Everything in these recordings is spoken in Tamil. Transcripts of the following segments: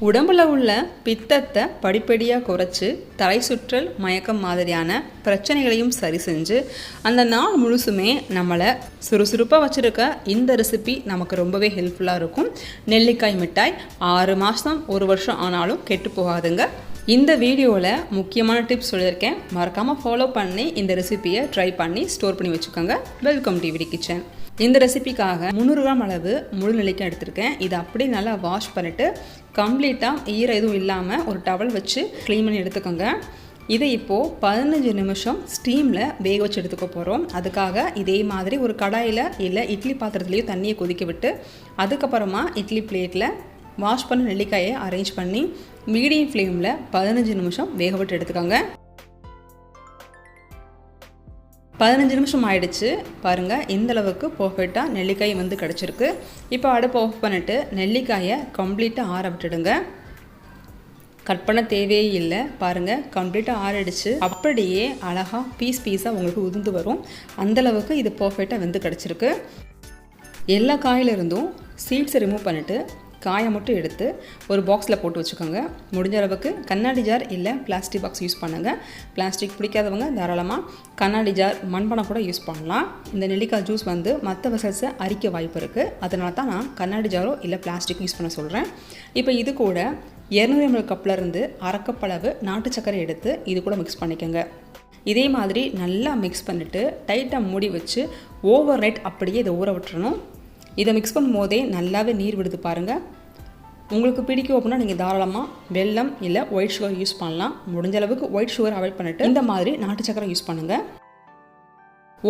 உடம்புல உள்ள பித்தத்தை படிப்படியாக குறைச்சி தலை சுற்றல் மயக்கம் மாதிரியான பிரச்சனைகளையும் சரி செஞ்சு அந்த நாள் முழுசுமே நம்மளை சுறுசுறுப்பாக வச்சுருக்க இந்த ரெசிபி நமக்கு ரொம்பவே ஹெல்ப்ஃபுல்லாக இருக்கும். நெல்லிக்காய் மிட்டாய் ஆறு மாதம் ஒரு வருஷம் ஆனாலும் கெட்டு போகாதுங்க. இந்த வீடியோவில் முக்கியமான டிப்ஸ் சொல்லியிருக்கேன். மறக்காமல் ஃபாலோ பண்ணி இந்த ரெசிபியை ட்ரை பண்ணி ஸ்டோர் பண்ணி வச்சுக்கோங்க. வெல்கம் டிவிடி கிச்சன் இந்த ரெசிபிக்காக முந்நூறு கிராம் அளவு முழு நிலைக்கு எடுத்திருக்கேன். இதை அப்படியே நல்லா வாஷ் பண்ணிவிட்டு கம்ப்ளீட்டாக ஈரம் எதுவும் இல்லாமல் ஒரு டவல் வச்சு க்ளீன் பண்ணி எடுத்துக்கோங்க. இதை இப்போது பதினஞ்சு நிமிஷம் ஸ்டீமில் வேக வச்சு எடுத்துக்க போகிறோம் அதுக்காக இதே மாதிரி ஒரு கடாயில் இல்லை இட்லி பாத்திரத்துலேயும் தண்ணியை கொதிக்க விட்டு அதுக்கப்புறமா இட்லி பிளேட்டில் வாஷ் பண்ண நெல்லிக்காயை அரேஞ்ச் பண்ணி மீடியம் ஃப்ளேமில் பதினஞ்சு நிமிஷம் வேக விட்டு எடுத்துக்கோங்க. பதினஞ்சு நிமிஷம் ஆயிடுச்சு. பாருங்கள் இந்த அளவுக்கு பர்ஃபெக்டாக நெல்லிக்காய் வந்து கிடச்சிருக்கு. இப்போ அடுப்பு ஆஃப் பண்ணிவிட்டு நெல்லிக்காயை கம்ப்ளீட்டாக ஆற விட்டுடுங்க. கட் பண்ண தேவையே இல்லை. பாருங்கள் கம்ப்ளீட்டாக ஆறிடுச்சு. அப்படியே அழகாக பீஸ் பீஸாக உங்களுக்கு உதிர்ந்து வரும். அந்தளவுக்கு இது பர்ஃபெக்டாக வெந்து கிடச்சிருக்கு. எல்லா காயிலிருந்தும் சீட்ஸை ரிமூவ் பண்ணிவிட்டு காயை மட்டும் எடுத்து ஒரு பாக்ஸில் போட்டு வச்சுக்கோங்க. முடிஞ்ச அளவுக்கு கண்ணாடி ஜார் இல்லை பிளாஸ்டிக் பாக்ஸ் யூஸ் பண்ணுங்கள் பிளாஸ்டிக் பிடிக்காதவங்க தாராளமாக கண்ணாடி ஜார் மண்பானம் கூட யூஸ் பண்ணலாம். இந்த நெல்லிக்காய் ஜூஸ் வந்து மற்ற வெசல்ஸை அரிக்க வாய்ப்பு இருக்குது அதனால தான் நான் கண்ணாடி ஜாரோ இல்லை பிளாஸ்டிக் யூஸ் பண்ண சொல்கிறேன் இப்போ இது கூட இரநூறு எம்எல் கப்லேருந்து அரைக்கப்பளவு நாட்டு சர்க்கரை எடுத்து இது கூட மிக்ஸ் பண்ணிக்கோங்க. இதே மாதிரி நல்லா மிக்ஸ் பண்ணிவிட்டு டைட்டாக மூடி வச்சு ஓவர் நைட் அப்படியே இதை ஊற விட்டுறணும். இதை மிக்ஸ் பண்ணும் போதே நல்லாவே நீர் விடுது பாருங்கள் உங்களுக்கு பிடிக்கும் அப்படின்னா நீங்கள் தாராளமாக வெல்லம் இல்லை ஒயிட் சுகர் யூஸ் பண்ணலாம். முடிஞ்ச அளவுக்கு ஒயிட் சுகர் அவாய்ட் பண்ணிட்டு இந்த மாதிரி நாட்டு சக்கரை யூஸ் பண்ணுங்கள்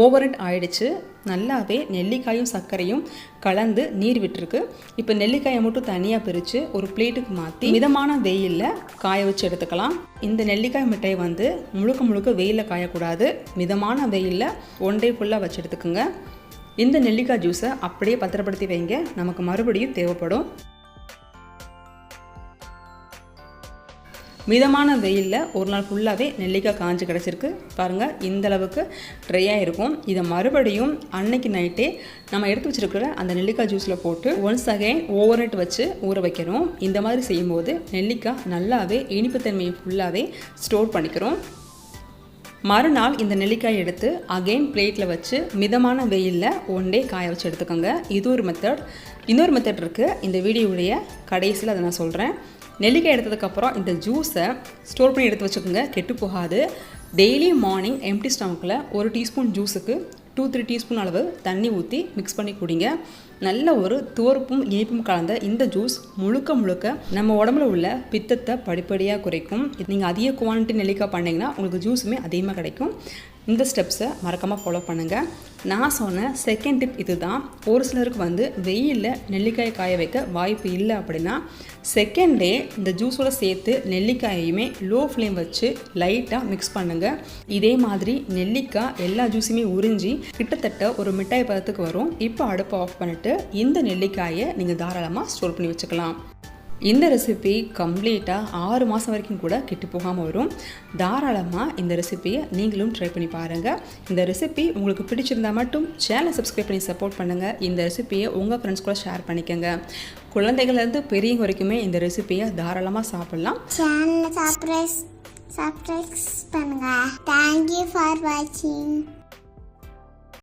ஓவர் இட் ஆயிடுச்சு. நல்லாவே நெல்லிக்காயும் சர்க்கரையும் கலந்து நீர் விட்டுருக்கு. இப்போ நெல்லிக்காயை மட்டும் தனியாக பிரித்து ஒரு பிளேட்டுக்கு மாற்றி மிதமான வெயிலில் காய வச்சு எடுத்துக்கலாம். இந்த நெல்லிக்காய் மிட்டாய் வந்து முழுக்க முழுக்க வெயிலில் காயக்கூடாது. மிதமான வெயிலில் ஒன் டே ஃபுல்லாக வச்சு எடுத்துக்கோங்க. இந்த நெல்லிக்காய் ஜூஸை அப்படியே பத்திரப்படுத்தி வைங்க. நமக்கு மறுபடியும் தேவைப்படும். மிதமான வெயிலில் ஒரு நாள் ஃபுல்லாகவே நெல்லிக்காய் காஞ்சு கிடச்சிருக்கு. பாருங்கள் இந்தளவுக்கு ட்ரையாக இருக்கும். இதை மறுபடியும் அன்னைக்கு நைட்டே நம்ம எடுத்து வச்சுருக்கிற அந்த நெல்லிக்காய் ஜூஸில் போட்டு ஒன்ஸ் அகைன் ஓவர் நைட் வச்சு ஊற வைக்கிறோம் இந்த மாதிரி செய்யும்போது நெல்லிக்காய் நல்லாவே இனிப்புத்தன்மையை ஃபுல்லாகவே ஸ்டோர் பண்ணிக்கிறோம். மறுநாள் இந்த நெல்லிக்காய் எடுத்து அகெயின் பிளேட்டில் வச்சு மிதமான வெயிலில் ஒன் டே காய வச்சு எடுத்துக்கோங்க. இது ஒரு மெத்தட் இன்னொரு மெத்தட் இருக்குது இந்த வீடியோவுடைய கடைசியில் அதை நான் சொல்கிறேன் நெல்லிக்காய் எடுத்ததுக்கப்புறம் இந்த ஜூஸை ஸ்டோர் பண்ணி எடுத்து வச்சுக்கோங்க. கெட்டு போகாது. டெய்லி மார்னிங் எம்டி ஸ்டமக்கில் ஒரு டீஸ்பூன் ஜூஸுக்கு டூ த்ரீ டீஸ்பூன் அளவு தண்ணி ஊற்றி மிக்ஸ் பண்ணி குடிங்க. நல்ல ஒரு துவர்ப்பும் இனிப்பும் கலந்த இந்த ஜூஸ் முழுக்க முழுக்க நம்ம உடம்புல உள்ள பித்தத்தை படிப்படியாக குறைக்கும். நீங்கள் அதிக குவான்டிட்டி நெல்லிக்காய் பண்ணிங்கன்னா உங்களுக்கு ஜூஸுமே அதிகமாக கிடைக்கும். இந்த ஸ்டெப்ஸை மறக்காமல் ஃபாலோ பண்ணுங்கள் நான் சொன்ன செகண்ட் டிப் இது தான் ஒரு சிலருக்கு வந்து வெயிலில் நெல்லிக்காய் காய வைக்க வாய்ப்பு இல்லை அப்படின்னா செகண்ட் டே இந்த ஜூஸோட சேர்த்து நெல்லிக்காயையுமே லோ ஃப்ளேம் வச்சு லைட்டாக மிக்ஸ் பண்ணுங்கள் இதே மாதிரி நெல்லிக்காய் எல்லா ஜூஸுமே உறிஞ்சி கிட்டத்தட்ட ஒரு மிட்டாய் பதத்துக்கு வரும். இப்போ அடுப்பை ஆஃப் பண்ணிவிட்டு இந்த நெல்லிக்காயை நீங்கள் தாராளமாக ஸ்டோர் பண்ணி வச்சுக்கலாம். இந்த ரெசிபி கம்ப்ளீட்டாக ஆறு மாதம் வரைக்கும் கூட கெட்டு போகாமல் வரும். தாராளமாக இந்த ரெசிபியை நீங்களும் ட்ரை பண்ணி பாருங்கள் இந்த ரெசிபி உங்களுக்கு பிடிச்சிருந்தா மட்டும் சேனலை சப்ஸ்கிரைப் பண்ணி சப்போர்ட் பண்ணுங்கள் இந்த ரெசிபியை உங்கள் ஃப்ரெண்ட்ஸ் கூட ஷேர் பண்ணிக்கோங்க. குழந்தைகள்லேருந்து பெரியவங்க வரைக்குமே இந்த ரெசிபியை தாராளமாக சாப்பிட்லாம். சேனலை சப்ஸ்கிரைப் பண்ணுங்கள் தேங்க்யூ ஃபார் வாட்சிங்